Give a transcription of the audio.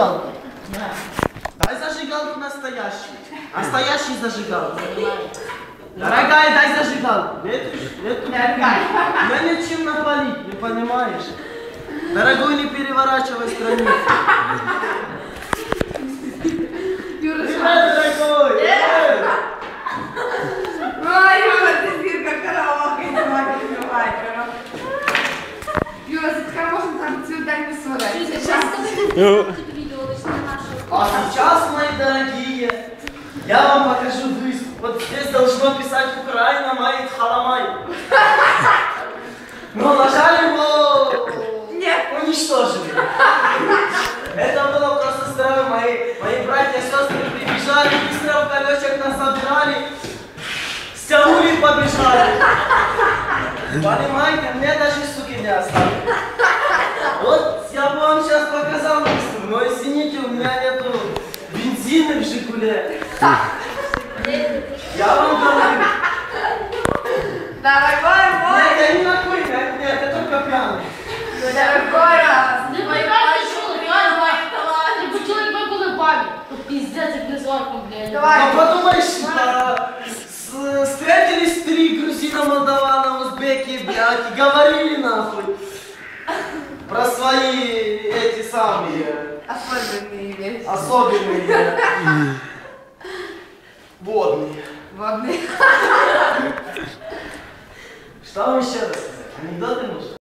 зажигалку. Дай зажигалку настоящую. Настоящий зажигалку. Дорогая, дай зажигалку. Эту, эту. Я нечем напалить, не понимаешь? Дорогой, не переворачивай страницу. Юра, дорогой! Ой, Юра, ти зірка караоке, давай, давай, караоке. Юра, за можна там цілий день не сваритися. А сейчас, мои дорогие, я вам покажу диск. Вот здесь должно писать Украина Майт Халамай. Но нажали его Нет. уничтожили. Это было просто здорово. Мои, мои братья и сестры прибежали, быстро в колесик нас забирали, стянули и побежали. Понимаете, мне даже суки не осталось. Жигуле. Я вам говорю. Дорогой мой, Нет, я не такой, нет, я только пьяный. дорогой раз. Не вибирайте, що реально не почали би були бабі. То піздець, як не зварку, блядь. Давай. Ну подумаешь, да, встретились три грузина, молдавана, узбеки, блядь, и говорили нахуй про свои эти самые Особенные вещи. особенные водные. Водные. Что вам еще рассказать? Анекдоты нужны?